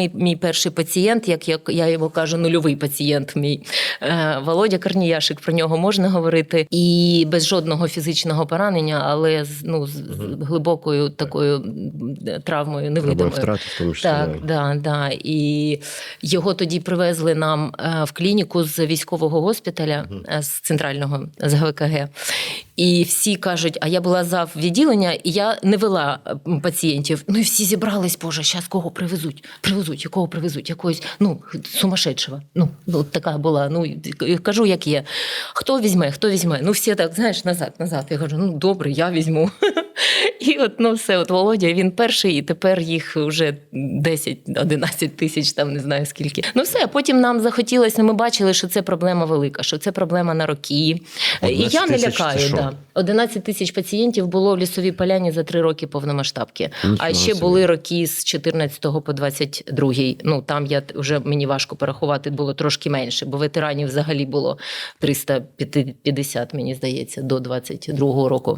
Мій, мій перший пацієнт, як я, я йому кажу, нульовий пацієнт, мій е, Володя Корніяшик, про нього можна говорити. І без жодного фізичного поранення, але з, ну, з, з глибокою такою травмою невидимою. втрати, тому числі. Так, да, да. І його тоді привезли нам е, в клініку з військового госпіталя, е, з центрального з ГВКГ. І всі кажуть, а я була зав відділення, і я не вела пацієнтів. Ну і всі зібрались, боже, зараз кого привезуть? Привезуть, якого привезуть? Якогось ну сумасшедшого. Ну, от така була. Ну кажу, як є. Хто візьме, хто візьме? Ну, всі так, знаєш, назад, назад. Я кажу, ну добре, я візьму. І от ну все, от Володя, він перший, і тепер їх вже 10-11 тисяч, там не знаю скільки. Ну все, потім нам захотілося, ми бачили, що це проблема велика, що це проблема на роки. І я не лякаю. Да. 11 тисяч пацієнтів було в лісовій поляні за три роки повномасштабки. Нічого а ще собі. були роки з 14 по 22. Ну там я вже мені важко порахувати, було трошки менше, бо ветеранів взагалі було 350, мені здається, до 22 року.